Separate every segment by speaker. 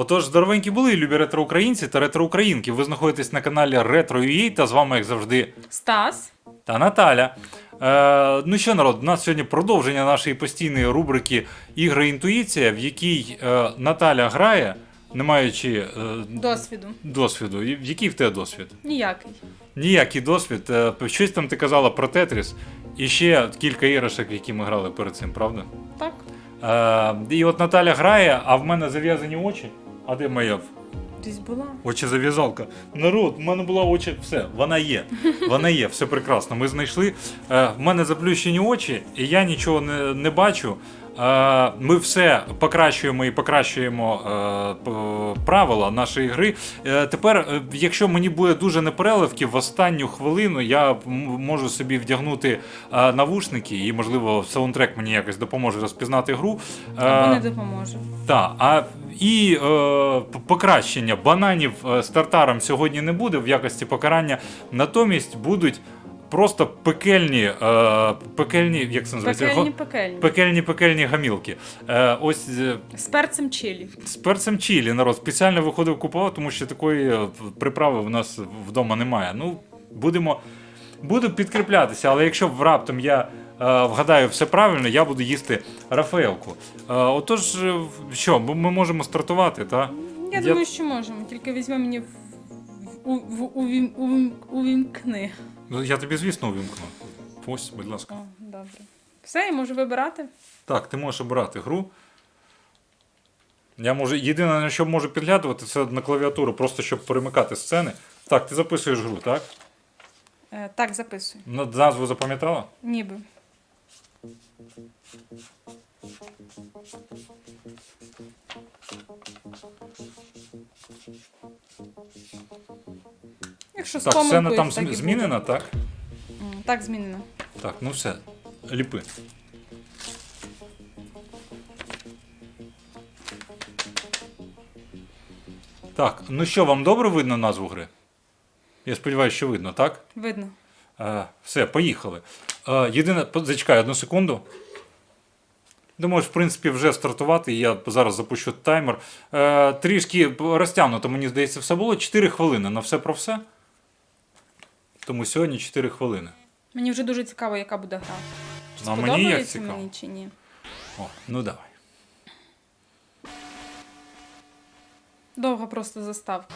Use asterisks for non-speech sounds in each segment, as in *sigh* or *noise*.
Speaker 1: Отож, здоровенькі були, любі ретро-українці та ретро-українки. Ви знаходитесь на каналі Retro.ua та з вами, як завжди,
Speaker 2: Стас.
Speaker 1: та Наталя. Е, ну що, народ, у нас сьогодні продовження нашої постійної рубрики Ігри Інтуїція, в якій е, Наталя грає, не маючи е,
Speaker 2: Досвіду.
Speaker 1: досвіду. І- Який в тебе досвід?
Speaker 2: Ніякий.
Speaker 1: Ніякий досвід. Е, Щось там ти казала про Тетріс і ще кілька іграшок, в які ми грали перед цим, правда?
Speaker 2: Так.
Speaker 1: Е, і от Наталя грає, а в мене зав'язані очі. А де моя
Speaker 2: Десь була.
Speaker 1: очі зав'язалка? Народ, в мене була очі. Все, вона є. Вона є, все прекрасно. Ми знайшли. Е, в мене заплющені очі, і я нічого не, не бачу. Е, ми все покращуємо і покращуємо е, правила нашої гри. Е, тепер, якщо мені буде дуже непереливки, в останню хвилину я можу собі вдягнути навушники, і, можливо, саундтрек мені якось допоможе розпізнати гру.
Speaker 2: Або не допоможе.
Speaker 1: так, а і е, покращення бананів стартаром сьогодні не буде в якості покарання. Натомість будуть просто пекельні, е, пекельні, як це називається?
Speaker 2: Пекельні пекельні.
Speaker 1: Пекельні пекельні гамілки. Е, ось е,
Speaker 2: З перцем чилі.
Speaker 1: з перцем чілі народ спеціально виходив купував, тому що такої е, приправи в нас вдома немає. Ну, будемо буду підкріплятися, але якщо раптом я е, вгадаю все правильно, я буду їсти Рафаелку. Е, отож, е, що, ми ми можемо стартувати, так?
Speaker 2: Я, думаю, що можемо. Тільки візьми мені в, в, в, увім, увім, увімкни.
Speaker 1: Ну, я тобі, звісно, увімкну. Ось, будь ласка.
Speaker 2: О, добре. Все, я можу вибирати.
Speaker 1: Так, ти можеш обирати гру. Я можу, єдине, на що можу підглядувати, це на клавіатуру, просто щоб перемикати сцени. Так, ти записуєш гру, так?
Speaker 2: Е, так, записуй.
Speaker 1: На- Назву запам'ятала?
Speaker 2: Ніби. Якщо з
Speaker 1: Так, сцена
Speaker 2: помилкою,
Speaker 1: там
Speaker 2: так і
Speaker 1: зм-
Speaker 2: буде.
Speaker 1: змінена, так?
Speaker 2: М, Так, змінено.
Speaker 1: Так, ну все. Ліпи. Так, ну що, вам добре видно назву гри? Я сподіваюся, що видно, так?
Speaker 2: Видно.
Speaker 1: Е, все, поїхали. Е, єдине, по- зачекай одну секунду. Думаю, в принципі, вже стартувати. Я зараз запущу таймер. Е, трішки розтягнуто, мені здається, все було 4 хвилини на все про все. Тому сьогодні 4 хвилини.
Speaker 2: Мені вже дуже цікаво, яка буде гра. Чи
Speaker 1: Ну, а мені як цікаво.
Speaker 2: мені чи ні?
Speaker 1: О, ну давай.
Speaker 2: Довга просто заставка.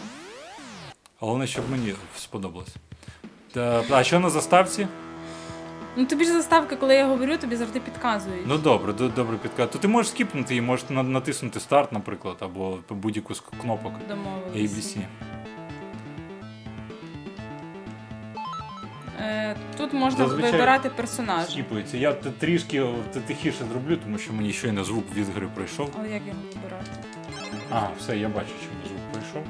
Speaker 1: Головне, щоб мені сподобалось. Та, а що на заставці?
Speaker 2: Ну тобі ж заставка, коли я говорю, тобі завжди підказують.
Speaker 1: Ну добре, до- добре підказ. То ти можеш скіпнути і можеш на- натиснути старт, наприклад, або будь-яку з кнопок
Speaker 2: Домовилися.
Speaker 1: ABC.
Speaker 2: Е, тут можна
Speaker 1: Зазвичай
Speaker 2: вибирати персонажа.
Speaker 1: Скіпується. Я т- трішки т- тихіше зроблю, тому що мені щойно звук від гри прийшов.
Speaker 2: Але як його вибирати?
Speaker 1: А, все, я бачу, що звук прийшов.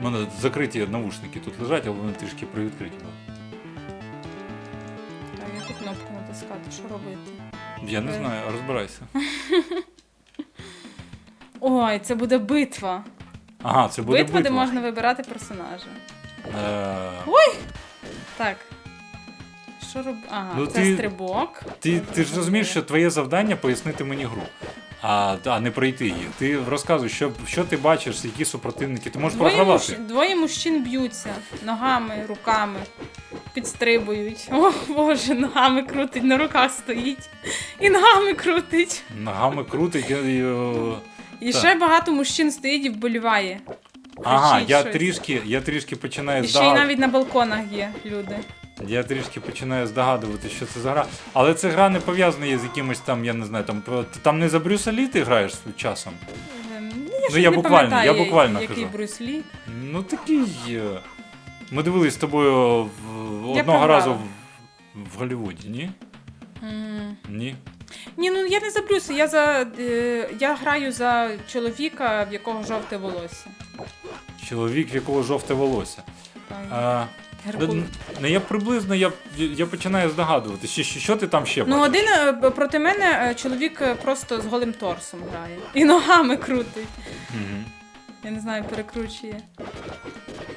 Speaker 1: У мене закриті навушники тут лежать, але вони трішки привідкриті були.
Speaker 2: Так, яку кнопку натискати, що робити?
Speaker 1: Я не
Speaker 2: Е.
Speaker 1: знаю, розбирайся. *laughs*
Speaker 2: Ой, це буде битва.
Speaker 1: Ага, це буде
Speaker 2: битва, де можна вибирати персонажа.
Speaker 1: Е,
Speaker 2: Так. Що роб... Ага,
Speaker 1: Ну,
Speaker 2: це
Speaker 1: ти-
Speaker 2: стрибок.
Speaker 1: Ти, ти ж розумієш, що твоє завдання пояснити мені гру, а, а не пройти її. Ти розказуй, що, що ти бачиш, які супротивники. Ти можеш
Speaker 2: Двоє,
Speaker 1: програвати.
Speaker 2: мужч... Двоє мужчин б'ються ногами, руками, підстрибують. О, Боже, ногами крутить, на руках стоїть. І ногами крутить.
Speaker 1: Ногами крутить. І, і,
Speaker 2: І ще багато мужчин стоїть і вболіває.
Speaker 1: Ага, я
Speaker 2: щось.
Speaker 1: трішки, я трішки починаю
Speaker 2: І ще й навіть на балконах є люди.
Speaker 1: Я трішки починаю здогадувати, що це за гра. Але ця гра не пов'язана є з якимось там, я не знаю, там про- ти там не за Брюса Лі ти граєш часом.
Speaker 2: Ем, Я
Speaker 1: Ну,
Speaker 2: щось
Speaker 1: я
Speaker 2: не
Speaker 1: буквально,
Speaker 2: пам'ятаю,
Speaker 1: я буквально
Speaker 2: який
Speaker 1: кажу.
Speaker 2: Брюс Лі.
Speaker 1: Ну такий. е, Ми дивились з тобою в-
Speaker 2: Я
Speaker 1: одного
Speaker 2: програла.
Speaker 1: разу в, в Голлівуді, ні?
Speaker 2: М.
Speaker 1: Ні.
Speaker 2: Ні, ну я не за Брюса, я за е, я граю за чоловіка, в якого жовте волосся.
Speaker 1: Чоловік, в якого жовте волосся. А,
Speaker 2: Геркул.
Speaker 1: ну, ну, я приблизно я, я починаю здогадувати, що, що, що ти там ще
Speaker 2: Ну,
Speaker 1: бачиш?
Speaker 2: один е, проти мене е, чоловік е, просто з голим торсом грає. І ногами крутить.
Speaker 1: Мгм.
Speaker 2: Я не знаю, перекручує.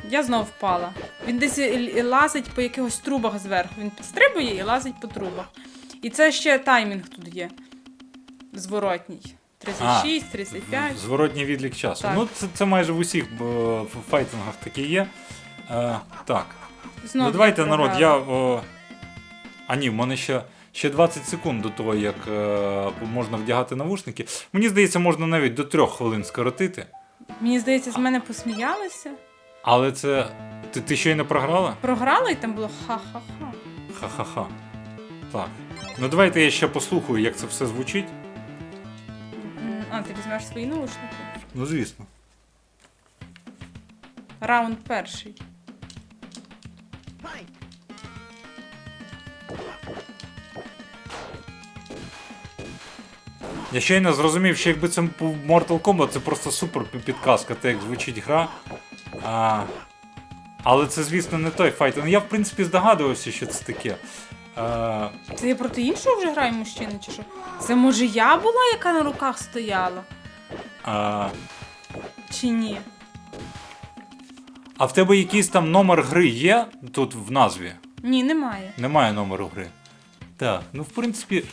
Speaker 2: Я знов впала. Він десь і- і лазить по якихось трубах зверху. Він підстрибує і лазить по трубах. І це ще таймінг тут є. Зворотній. 36, 35.
Speaker 1: Зворотній відлік часу.
Speaker 2: Так.
Speaker 1: Ну, це, це майже в усіх в файтингах таке є. Е, так.
Speaker 2: Знов
Speaker 1: ну давайте, народ, я. О... А ні, в мене ще, ще 20 секунд до того, як е, можна вдягати навушники. Мені здається, можна навіть до трьох хвилин скоротити.
Speaker 2: Мені здається, з мене посміялися.
Speaker 1: Але це. Ти, ти ще й не програла?
Speaker 2: Програла і там було ха-ха-ха.
Speaker 1: Ха-ха-ха. Так. Ну давайте я ще послухаю, як це все звучить.
Speaker 2: А, ти візьмеш свої наушники.
Speaker 1: Ну, звісно.
Speaker 2: Раунд перший.
Speaker 1: Я щойно зрозумів, що якби це був Mortal Kombat, це просто супер підказка, те, як звучить гра. А, але це, звісно, не той файт. Ну, я, в принципі, здогадувався, що це таке. А,
Speaker 2: Це я проти іншого вже граю мужчини, чи що? Це може я була, яка на руках стояла?
Speaker 1: а,
Speaker 2: Чи ні?
Speaker 1: а в тебе якийсь там номер гри є тут в назві?
Speaker 2: Ні, немає.
Speaker 1: Немає номеру гри. Так, ну в принципі.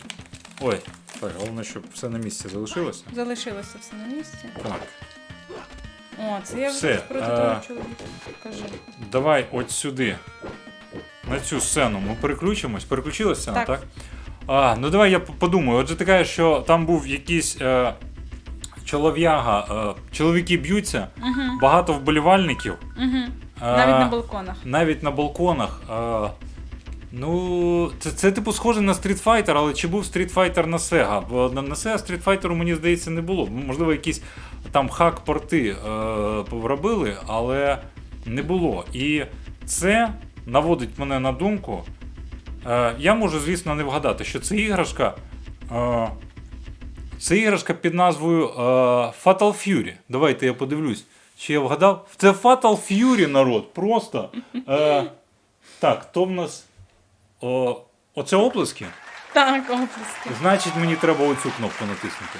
Speaker 1: Ой, так, головне, щоб все на місці залишилося.
Speaker 2: Залишилося все на місці.
Speaker 1: Так.
Speaker 2: О, це я
Speaker 1: Все,
Speaker 2: проти
Speaker 1: а-
Speaker 2: того чоловіка. Кажи.
Speaker 1: Давай от сюди. На цю сцену ми переключимось. Переключилася сцена, так?
Speaker 2: Так.
Speaker 1: А, ну давай я подумаю. Отже, ти кажеш, що там був якийсь е, чолов'яга, е, чоловіки б'ються,
Speaker 2: Угу,
Speaker 1: багато вболівальників.
Speaker 2: угу.
Speaker 1: е,
Speaker 2: Навіть на балконах.
Speaker 1: навіть на балконах. Е, ну, це, це типу схоже на Street Fighter, але чи був Street Fighter на Sega? Бо на, на Sega Street Fighter, мені здається, не було. Можливо, якісь там хак-порти е, робили, але не було. І це наводить мене на думку. Е, я можу, звісно, не вгадати, що це іграшка. Е, це іграшка під назвою е, Fatal Fury. Давайте я подивлюсь. Чи я вгадав? Це Fatal Fury, народ. Просто. Е, так, то в нас. О, оце оплески.
Speaker 2: Так, оплески.
Speaker 1: Значить, мені треба оцю кнопку натиснути.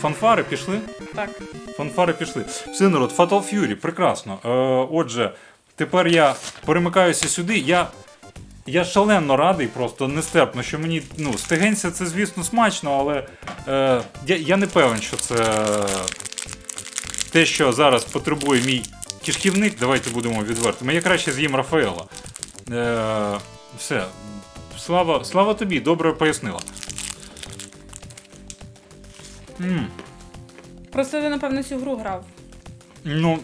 Speaker 1: Фанфари пішли?
Speaker 2: Так.
Speaker 1: Фанфари пішли. Все, народ, Fatal Fury, прекрасно. Е, отже, тепер я перемикаюся сюди. Я, я шалено радий, просто нестерпно, що мені. Ну, стегенця це, звісно, смачно, але е, я, я не певен, що це те, що зараз потребує мій кишківник. Давайте будемо відвертими. Я краще з'їм Рафаела. Е, все. Слава, слава тобі, добре пояснила. М
Speaker 2: Просто ти, напевно, цю гру грав.
Speaker 1: Ну,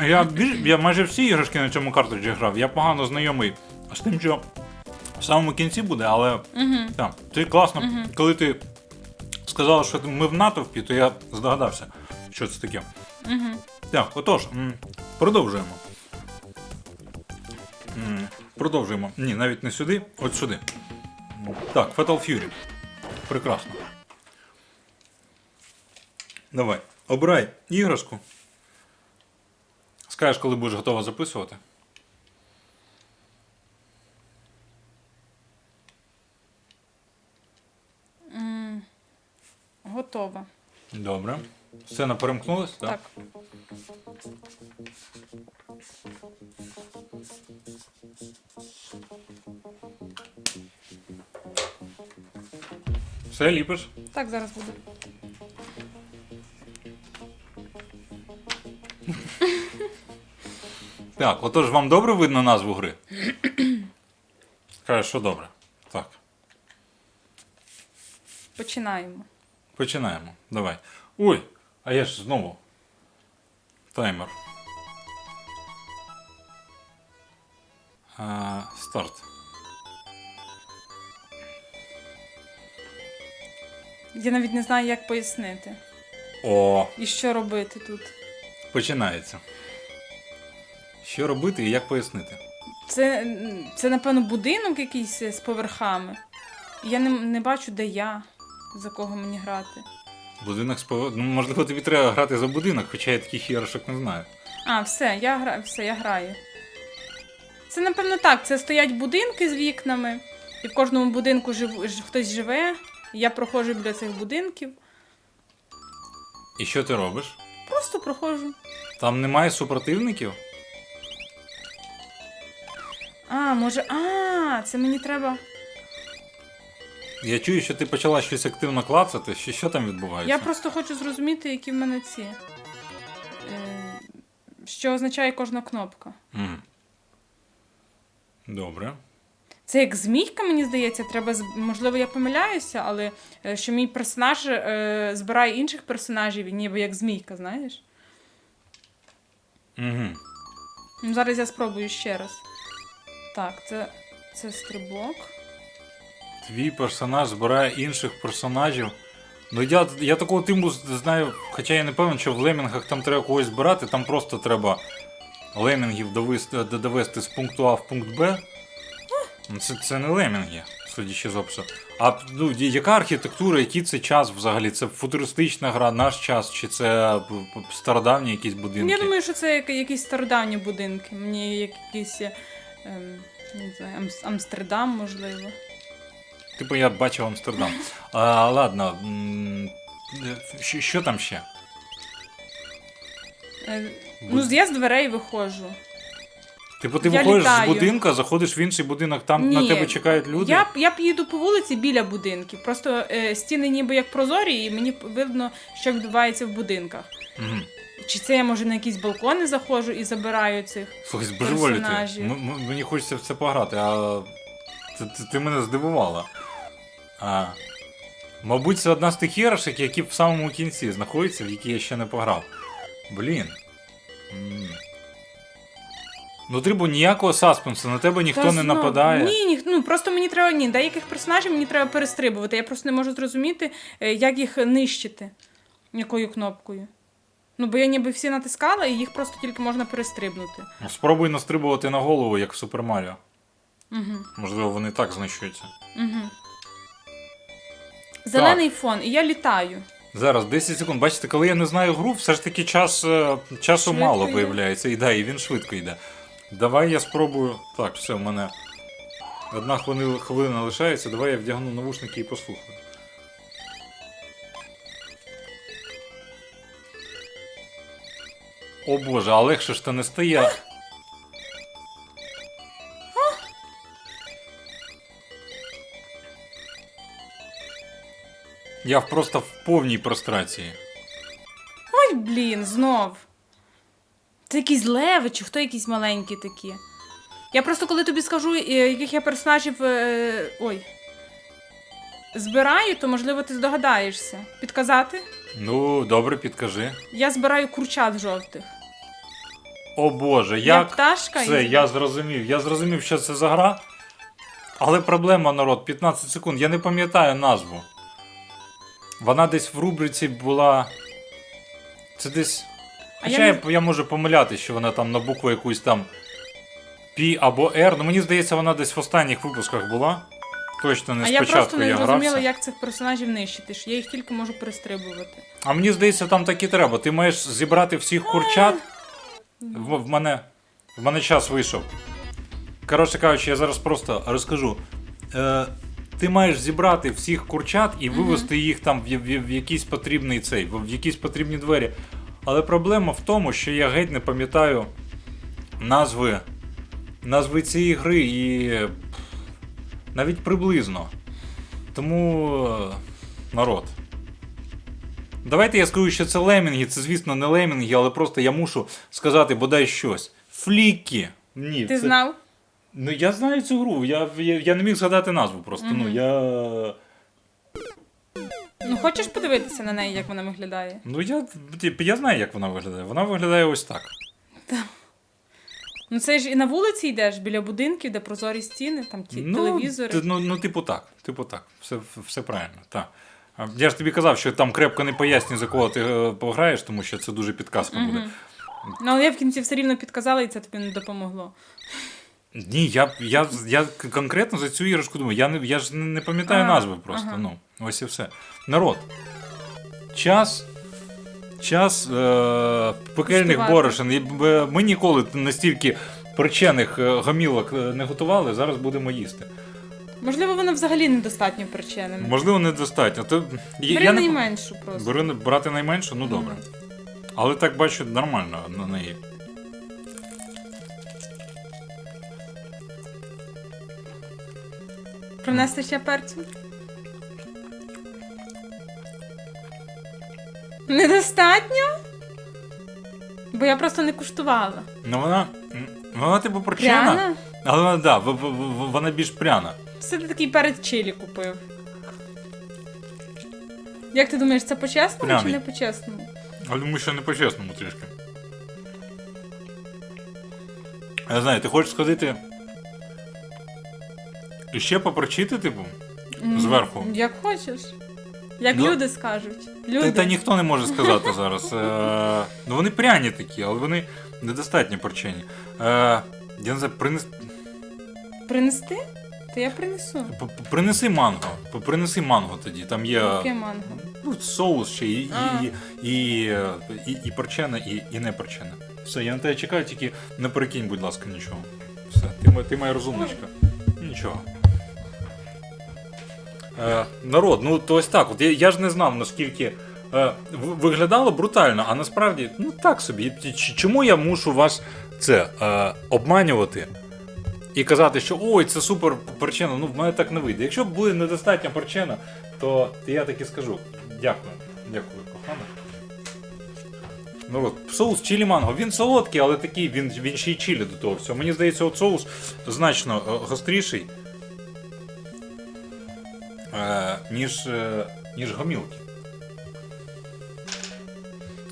Speaker 1: я, біль- я майже всі іграшки на цьому картриджі грав. Я погано знайомий з тим, що в самому кінці буде, але
Speaker 2: Угу.
Speaker 1: так, це класно.
Speaker 2: Мгм.
Speaker 1: Коли ти сказала, що ми в натовпі, то я здогадався, що це таке.
Speaker 2: Угу.
Speaker 1: Так, отож, продовжуємо. Продовжуємо. Ні, навіть не сюди, от сюди. Так, Fatal Fury. Прекрасно. Давай, обирай іграшку. Скажеш, коли будеш готова записувати.
Speaker 2: Готова.
Speaker 1: Добре. Сцена перемкнулась, так?
Speaker 2: Так.
Speaker 1: Все, ліпиш.
Speaker 2: Так, зараз буде.
Speaker 1: Так, отож, вам добре видно назву гри? *clears throat* Скажеш, що добре. Так.
Speaker 2: Починаємо.
Speaker 1: Починаємо. Давай. Ой, а я ж знову. Таймер. А, старт.
Speaker 2: Я навіть не знаю, як пояснити.
Speaker 1: О,
Speaker 2: І що робити тут.
Speaker 1: починається. Що робити і як пояснити?
Speaker 2: Це, це напевно, будинок якийсь з поверхами. Я не, не бачу, де я, за кого мені грати.
Speaker 1: Будинок з пов- Ну, можливо, тобі треба грати за будинок, хоча я таких іграшок не знаю.
Speaker 2: А, все, я граю, все, я граю. Це, напевно, так. Це стоять будинки з вікнами, і в кожному будинку жив, ж- хтось живе. і Я проходжу біля цих будинків.
Speaker 1: І що ти робиш?
Speaker 2: Просто проходжу.
Speaker 1: Там немає супротивників?
Speaker 2: А, може. А, це мені треба.
Speaker 1: Я чую, що ти почала щось активно клацати. Що, що там відбувається?
Speaker 2: Я просто хочу зрозуміти, які в мене ці. Е, що означає кожна кнопка.
Speaker 1: Мгм. Добре.
Speaker 2: Це як змійка, мені здається, треба можливо, я помиляюся, але е, що мій персонаж е, збирає інших персонажів, ніби як змійка, знаєш?
Speaker 1: Угу.
Speaker 2: Ну, зараз я спробую ще раз. Так, це, це стрибок.
Speaker 1: Твій персонаж збирає інших персонажів. Ну я, я такого тиму знаю, хоча я не певен, що в лемінгах там треба когось збирати, там просто треба лемінгів довести, довести з пункту А в пункт Б. Ну, Це, це не лемінги, судячи з опису. А ну, яка архітектура, який це час взагалі? Це футуристична гра, наш час, чи це п- стародавні якісь будинки?
Speaker 2: Я думаю, що це якісь стародавні будинки. Мені як якийсь е, ем, не знаю, Амс- Амстердам, можливо.
Speaker 1: Типу я бачив Амстердам. А, ладно. м, Що, що там ще?
Speaker 2: Е, ну, я з дверей виходжу.
Speaker 1: Типу, ти
Speaker 2: Я
Speaker 1: виходиш
Speaker 2: літаю.
Speaker 1: з будинка, заходиш в інший будинок, там на
Speaker 2: Ні.
Speaker 1: тебе чекають люди.
Speaker 2: Я, я б їду по вулиці біля будинків. Просто е, стіни ніби як прозорі, і мені видно, що відбувається в будинках.
Speaker 1: Мгм.
Speaker 2: Чи це я може на якісь балкони заходжу і забираю цих?
Speaker 1: Слухай, збожеволіти.
Speaker 2: персонажі.
Speaker 1: М- м- Мені хочеться в це пограти, а ти, ти, ти мене здивувала. А, мабуть, це одна з тих іграшок, які в самому кінці знаходяться, в які я ще не пограв. Блін. М. Ну, трибу ніякого саспенсу, на тебе ніхто
Speaker 2: Та
Speaker 1: не
Speaker 2: знов-
Speaker 1: нападає.
Speaker 2: Ні, ні, ну просто мені треба ні, деяких персонажів мені треба перестрибувати. Я просто не можу зрозуміти, е, як їх нищити, якою кнопкою. Ну, бо я ніби всі натискала, і їх просто тільки можна перестрибнути.
Speaker 1: Ну, Спробуй настрибувати на голову, як в Супер Маріо.
Speaker 2: Угу,
Speaker 1: Можливо, вони так знищуються.
Speaker 2: угу. Зелений фон, і я літаю.
Speaker 1: Зараз 10 секунд. Бачите, коли я не знаю гру, все ж таки час, е, часу
Speaker 2: Швидко
Speaker 1: мало
Speaker 2: йде.
Speaker 1: виявляється. І да, і він швидко йде. Давай я спробую. Так, все, в мене одна хвилина, хвилина лишається. Давай я вдягну навушники і послухаю. О боже, а легше ж то не стає. Я просто в повній прострації.
Speaker 2: Ой, блін, знов. Це якісь леви, чи хто якісь маленькі такі. Я просто коли тобі скажу, е, яких я персонажів. е, Ой. Збираю, то можливо ти здогадаєшся. Підказати?
Speaker 1: Ну, добре, підкажи.
Speaker 2: Я збираю курчат жовтих.
Speaker 1: О боже,
Speaker 2: Я
Speaker 1: як
Speaker 2: пташка
Speaker 1: Все,
Speaker 2: і-
Speaker 1: я зрозумів. Я зрозумів, що це за гра. Але проблема, народ, 15 секунд. Я не пам'ятаю назву. Вона десь в рубриці була. Це десь.
Speaker 2: А
Speaker 1: Хоча
Speaker 2: я
Speaker 1: я,
Speaker 2: не-
Speaker 1: я можу помилятися, що вона там на букву якусь там P або R. Ну мені здається, вона десь в останніх випусках була. Точно не
Speaker 2: а я
Speaker 1: спочатку
Speaker 2: просто не
Speaker 1: я
Speaker 2: зрозуміла,
Speaker 1: грався.
Speaker 2: як цих персонажів нищити. ж Я їх тільки можу перестрибувати.
Speaker 1: А мені здається, там так і треба. Ти маєш зібрати всіх курчат. В, в мене в мене час вийшов. Коротше кажучи, я зараз просто розкажу. Е, ти маєш зібрати всіх курчат і вивести їх там в, в, в якийсь потрібний цей, в, в якісь потрібні двері. Але проблема в тому, що я геть не пам'ятаю назви, назви цієї гри і навіть приблизно. Тому е, народ. Давайте я скажу, що це лемінги. Це, звісно, не лемінги, але просто я мушу сказати бодай щось. Фліки. Ні,
Speaker 2: Ти
Speaker 1: це...
Speaker 2: знав?
Speaker 1: Ну я знаю цю гру. Я, я, я не міг згадати назву просто. Ну я.
Speaker 2: Ну, хочеш подивитися на неї, як вона виглядає?
Speaker 1: Ну я, я знаю, як вона виглядає. Вона виглядає ось так.
Speaker 2: Ну це ж і на вулиці йдеш біля будинків, де прозорі стіни, там ті телевізори.
Speaker 1: ну, ну, типу так. Типу так. Все, все правильно. Так. Я ж тобі казав, що там крепко не пояснює, за кого ти е, пограєш, тому що це дуже підказка буде.
Speaker 2: Ну, але я в кінці все рівно підказала, і це тобі не допомогло.
Speaker 1: Ні, я, я, я конкретно за цю іграшку думаю. Я, не, я ж не пам'ятаю
Speaker 2: А,
Speaker 1: назви просто.
Speaker 2: ага.
Speaker 1: Ну, ось і все. Народ. Час. Час е, пекельних
Speaker 2: Куштувати.
Speaker 1: борошен. І, б- Ми ніколи настільки причених е, гомілок е, не готували, зараз будемо їсти.
Speaker 2: Можливо, воно взагалі недостатньо причинами.
Speaker 1: Можливо, недостатньо. То, я,
Speaker 2: Бери
Speaker 1: я не...
Speaker 2: найменшу просто.
Speaker 1: Бери, брати найменшу, ну добре. Але так бачу, нормально на неї.
Speaker 2: Принести ще перцю? Недостатньо? Бо я просто не куштувала.
Speaker 1: Ну вона. Вона типу причина.
Speaker 2: Пряна?
Speaker 1: Але вона, да, в- в- в- вона більш пряна.
Speaker 2: Це ти такий перед чилі купив. Як ти думаєш, це по-чесному чи
Speaker 1: Пряний.
Speaker 2: не по-чесному?
Speaker 1: Але думаю, що не по-чесному трішки. Я знаю, ти хочеш сходити. І ще попрочити, типу? Зверху.
Speaker 2: Як хочеш. Як
Speaker 1: Ну,
Speaker 2: люди скажуть. Люди.
Speaker 1: Та, та ніхто не може сказати зараз. Е, ну вони пряні такі, але вони недостатньо порчені. Е, я не знаю, принес...
Speaker 2: Принести? То я принесу.
Speaker 1: п- п- принеси манго. П- Принеси манго тоді. Там є
Speaker 2: Яке манго?
Speaker 1: ну, соус ще і,
Speaker 2: А.
Speaker 1: і, і, е, і, і порчене, і, і не порчене. Все, я на тебе чекаю, тільки не перекинь, будь ласка, нічого. Все, ти, мо- ти моя розумничка. Нічого. Е, народ, ну то ось так. От я, я ж не знав, наскільки е, виглядало брутально, а насправді, ну так собі. Чому я мушу вас це е, обманювати і казати, що ой, це супер перчина, ну в мене так не вийде. Якщо буде недостатня перчина, то я так і скажу. Дякую. Дякую, кохана. От, соус чилі манго. Він солодкий, але такий, він, він ще й чилі до того всього. Мені здається, от соус значно е, гостріший, ніж, е, ніж гомілки.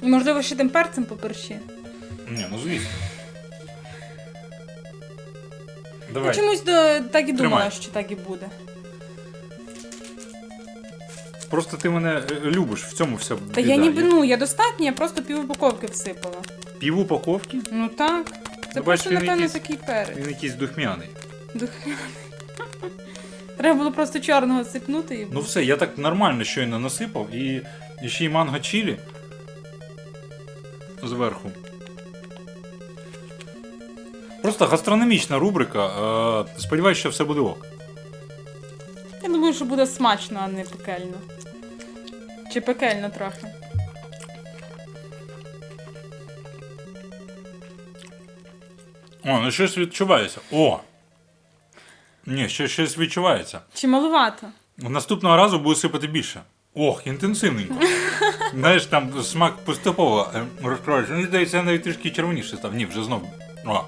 Speaker 2: І, Можливо, ще тим перцем поперчи.
Speaker 1: Ні, ну звісно.
Speaker 2: Я
Speaker 1: Давай.
Speaker 2: чомусь до... так і думала,
Speaker 1: Тримай.
Speaker 2: що так і буде.
Speaker 1: Просто ти мене е, любиш, в цьому вся
Speaker 2: Та я ніби ну, я достатньо, я просто пів упаковки всипала.
Speaker 1: Пів упаковки,
Speaker 2: Ну так. Це
Speaker 1: Ну, бачиш,
Speaker 2: просто,
Speaker 1: він
Speaker 2: напевно,
Speaker 1: якийсь-
Speaker 2: такий перець.
Speaker 1: він якийсь духмяний.
Speaker 2: Духмяний. Треба було просто чорного сипнути і.
Speaker 1: Ну все, я так нормально щойно насипав і, і ще й манго чилі зверху. Просто гастрономічна рубрика. Е, сподіваюсь, що все буде ок.
Speaker 2: Я думаю, що буде смачно, а не пекельно. Чи пекельно трохи.
Speaker 1: О, ну щось відчувається. О! Ні, ще щось відчувається.
Speaker 2: Чи малувато?
Speaker 1: Наступного разу буду сипати більше. Ох, інтенсивненько. *laughs* Знаєш, там смак поступово е, розкривається. Мені здається, я навіть трішки червоніше став. Ні, вже знов. О.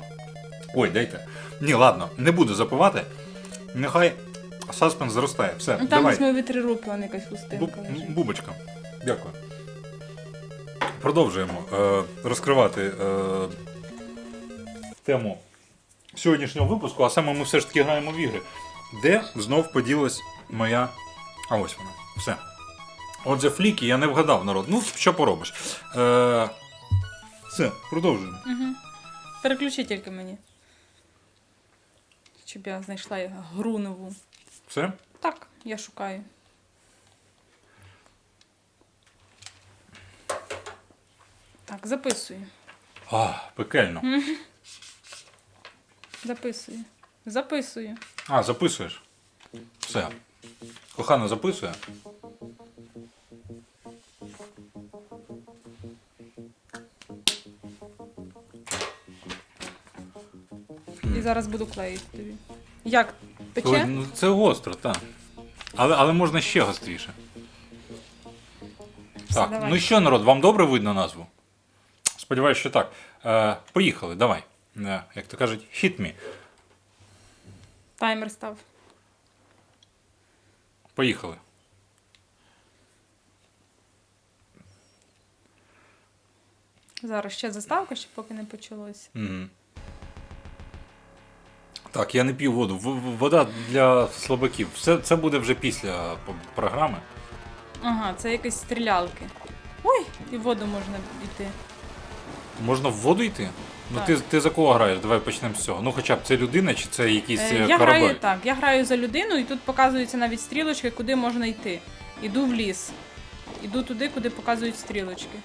Speaker 1: Ой, дайте. Ні, ладно, не буду запивати. Нехай саспенс зростає. Все,
Speaker 2: Ну, Там
Speaker 1: давай.
Speaker 2: десь ми вітри руки, вона якась хустинка.
Speaker 1: Бу-
Speaker 2: лежить.
Speaker 1: бубочка. Дякую. Продовжуємо е, розкривати е, тему сьогоднішнього випуску, а саме ми все ж таки граємо в ігри. Де знов поділась моя. А ось вона. Все. Отже, фліки я не вгадав народ. Ну, що поробиш. Е, все, продовжуємо.
Speaker 2: Угу. Переключи тільки мені. Щоб я знайшла гру нову.
Speaker 1: Все?
Speaker 2: Так, я шукаю. Так, записую.
Speaker 1: А, пекельно.
Speaker 2: Записую. Записую.
Speaker 1: А, записуєш. Все. Кохана записує.
Speaker 2: І зараз буду клеїти тобі. Як? Пече?
Speaker 1: ну, це гостро, так. Але, але можна ще гостріше. Так,
Speaker 2: давай.
Speaker 1: ну що, народ, вам добре видно назву? Сподіваюсь, що так. Е, поїхали, давай. Е, як то кажуть, hit me.
Speaker 2: Таймер став.
Speaker 1: Поїхали.
Speaker 2: Зараз ще заставка, ще поки не почалося.
Speaker 1: Угу. Так, я не п'ю воду. В- вода для слабаків. Все, це буде вже після п- програми.
Speaker 2: Ага, це якісь стрілялки. Ой, і в воду можна йти.
Speaker 1: Можна в воду йти? Ну
Speaker 2: Так.
Speaker 1: ти, ти за кого граєш? Давай почнемо з цього. Ну хоча б це людина чи це якийсь
Speaker 2: Е,
Speaker 1: е,
Speaker 2: я
Speaker 1: корабель?
Speaker 2: граю так, я граю за людину, і тут показуються навіть стрілочки, куди можна йти. Іду в ліс. Іду туди, куди показують стрілочки.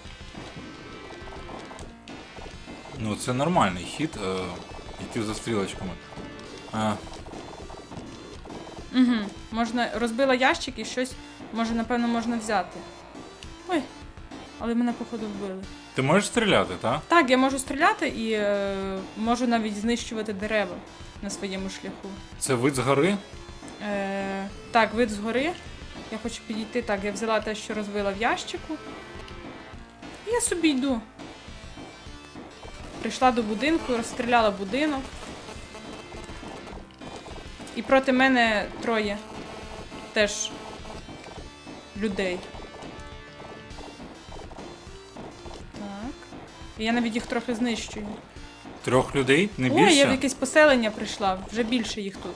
Speaker 1: Ну, це нормальний хід, е, йти за стрілочками. А,
Speaker 2: Угу. Можна розбила ящик і щось, може, напевно, можна взяти. Ой, але мене, походу, вбили.
Speaker 1: Ти можеш стріляти, так?
Speaker 2: Так, я можу стріляти і е, можу навіть знищувати дерева на своєму шляху.
Speaker 1: Це вид з гори?
Speaker 2: Е, так, вид згори. Я хочу підійти. Так, я взяла те, що розбила в ящику. І Я собі йду. Прийшла до будинку, розстріляла будинок. І проти мене троє теж людей. І я навіть їх трохи знищую.
Speaker 1: Трьох людей, не більше?
Speaker 2: Ой, я в якесь поселення прийшла, вже більше їх тут.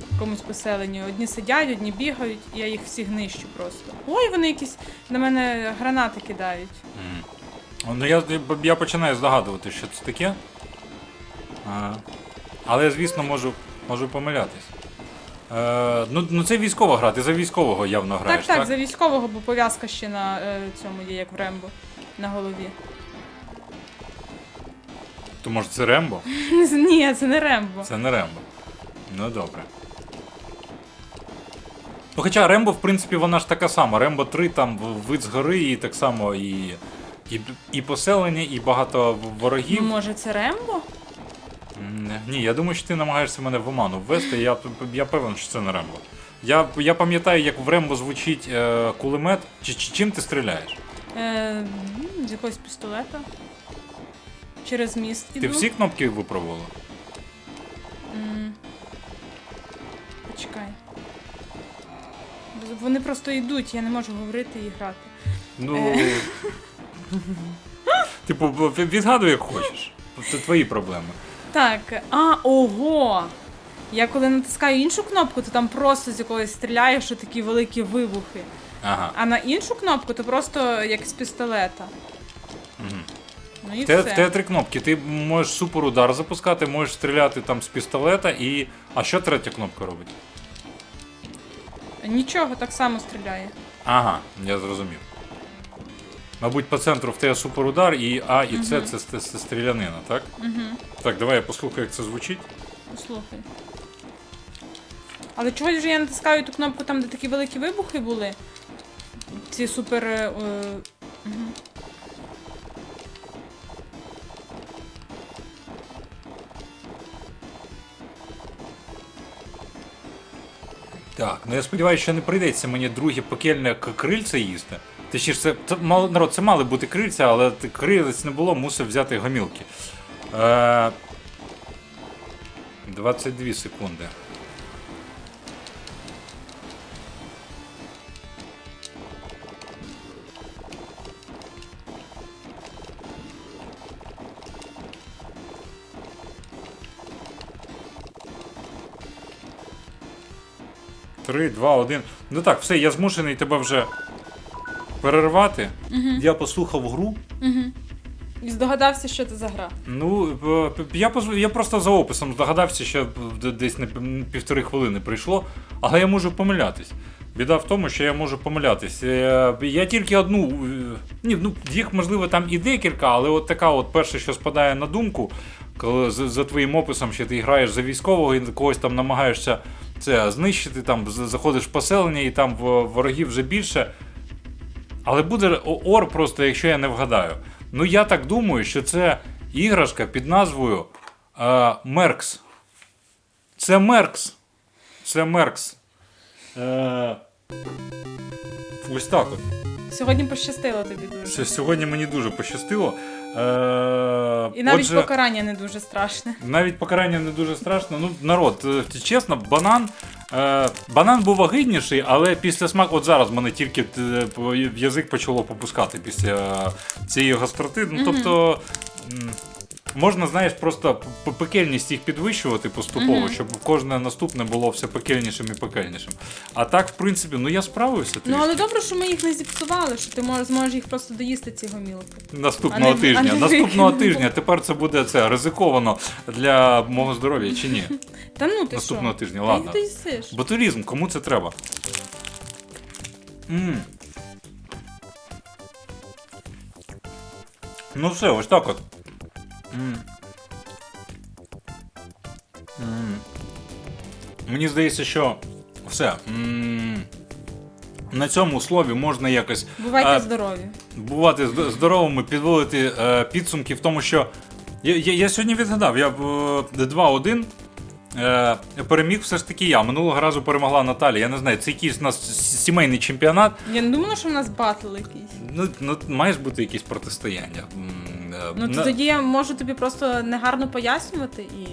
Speaker 2: В якомусь поселенні. Одні сидять, одні бігають, і я їх всіх нищу просто. Ой, вони якісь на мене гранати кидають.
Speaker 1: Мгм. Ну, я, я починаю здогадувати, що це таке. А, але я, звісно, можу, можу помилятись. Е, ну, ну, це військова гра, ти за військового явно граєш,
Speaker 2: так,
Speaker 1: так?
Speaker 2: так, за військового, бо пов'язка ще на е, цьому є, як в Рембо, на голові.
Speaker 1: То може це Рембо? *laughs*
Speaker 2: Ні, це не Рембо.
Speaker 1: Це не Рембо. Ну добре. Ну, хоча Рембо, в принципі, вона ж така сама. Рембо 3 там вид з гори, і так само і, і, і поселення, і багато ворогів.
Speaker 2: Ну, може, це Рембо?
Speaker 1: Ні, я думаю, що ти намагаєшся мене в оману ввести. Я, я певен, що це не Рембо. Я, я пам'ятаю, як в Рембо звучить е, кулемет. Чи, чи чим ти стріляєш?
Speaker 2: Е, з якогось пістолета. Через міст іду.
Speaker 1: Ти всі кнопки випробувала?
Speaker 2: М. Почекай. Вони просто йдуть, я не можу говорити і грати.
Speaker 1: Ну.
Speaker 2: Е. *laughs*
Speaker 1: Типу, відгадуй, як хочеш. Це твої проблеми.
Speaker 2: Так, а, ого! Я коли натискаю іншу кнопку, то там просто з якогось стріляє, що такі великі вибухи.
Speaker 1: Ага.
Speaker 2: А на іншу кнопку то просто як з пістолета.
Speaker 1: Мгм.
Speaker 2: Ну і
Speaker 1: те,
Speaker 2: все.
Speaker 1: в те три кнопки. Ти можеш суперудар запускати, можеш стріляти там з пістолета і. А що третя кнопка робить?
Speaker 2: Нічого, так само стріляє.
Speaker 1: Ага, я зрозумів. Мабуть, по центру в тебе суперудар, і А і С це, це, це стрілянина, так?
Speaker 2: Угу.
Speaker 1: Так, давай я послухаю, як це звучить.
Speaker 2: Послухай. Але чогось же я натискаю ту кнопку там, де такі великі вибухи були. Ці супер. Е, е, мгм.
Speaker 1: Так, ну я сподіваюся, що не прийдеться мені друге пекельне крильце їсти. Точніше, це, це мало, народ, це мали бути крильця, але крилець не було, мусив взяти гомілки. Е, 22 секунди. Три, два, один. Ну так, все, я змушений тебе вже перервати. Я послухав гру.
Speaker 2: І здогадався, що це за гра.
Speaker 1: Ну, е, я, позв- я просто за описом здогадався, що д- десь на пів- півтори хвилини прийшло, але я можу помилятись. Біда в тому, що я можу помилятись. Е, Я тільки одну. е, Ні, ну їх можливо там і декілька, але от така от перше, що спадає на думку, коли за, за твоїм описом, що ти граєш за військового і когось там намагаєшся це знищити, там заходиш в поселення і там ворогів вже більше. Але буде ор просто, якщо я не вгадаю. Ну я так думаю, що це іграшка під назвою е, Меркс. Це Меркс. Це Меркс. Е, ось так от.
Speaker 2: Сьогодні пощастило тобі дуже.
Speaker 1: Сьогодні мені дуже пощастило. Е,
Speaker 2: І навіть
Speaker 1: отже,
Speaker 2: покарання не дуже страшне.
Speaker 1: навіть покарання не дуже страшно. Ну, народ, е, чесно, банан. Е, банан був огидніший, але після смаку, от зараз мене тільки е, по- язик почало попускати після е, цієї гостроти. Ну, тобто. м, Можна, знаєш, просто пекельність їх підвищувати поступово, щоб кожне наступне було все пекельнішим і пекельнішим. А так, в принципі, ну я справився.
Speaker 2: Ну але добре, що ми їх не зіпсували, що ти мож- зможеш їх просто доїсти ці гомілки.
Speaker 1: Наступного
Speaker 2: А не-
Speaker 1: тижня.
Speaker 2: а не
Speaker 1: Наступного тижня. Тепер це буде це ризиковано для мого здоров'я чи ні? *laughs*
Speaker 2: Та ну ти
Speaker 1: Наступного
Speaker 2: що?
Speaker 1: тижня, ладно. Ботулізм, кому це треба? м Ну все, ось так от. М м Мені здається, що все. м На цьому слові можна якось
Speaker 2: Бувайте
Speaker 1: А,
Speaker 2: здорові.
Speaker 1: бувати здоровими, підводити е, підсумки в тому, що я, я, я сьогодні відгадав, я е, 2-1 е, переміг все ж таки я. Минулого разу перемогла Наталія. Я не знаю, це якийсь у нас сімейний чемпіонат.
Speaker 2: Я не думала, що в нас батл якийсь.
Speaker 1: Ну, ну має ж бути якесь протистояння. Е,
Speaker 2: Ну то
Speaker 1: на-
Speaker 2: тоді я можу тобі просто негарно пояснювати і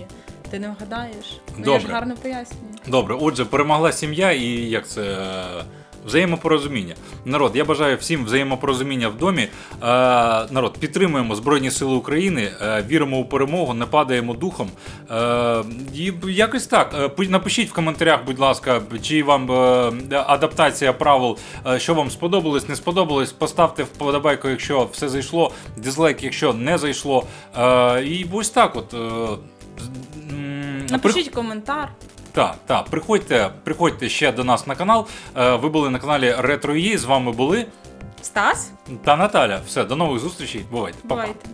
Speaker 2: ти не вгадаєш. Ну, я ж
Speaker 1: Добре.
Speaker 2: гарно пояснюю.
Speaker 1: Добре, отже, перемогла сім'я і як це. е, Взаємопорозуміння. Народ, я бажаю всім взаємопорозуміння в домі. Е, народ, підтримуємо Збройні Сили України, е, віримо у перемогу, не падаємо духом. Е, і якось так. Е, напишіть в коментарях, будь ласка, чи вам е, адаптація правил, е, що вам сподобалось, не сподобалось. Поставте вподобайку, якщо все зайшло, дизлайк, якщо не зайшло. Е, і ось так от. е,
Speaker 2: Напишіть коментар.
Speaker 1: Так, так, приходьте, приходьте ще до нас на канал. Е, Ви були на каналі Ретро.ї, з вами були
Speaker 2: Стас,
Speaker 1: та Наталя. Все, до нових зустрічей. Бувайте. Па-па.
Speaker 2: бувайте.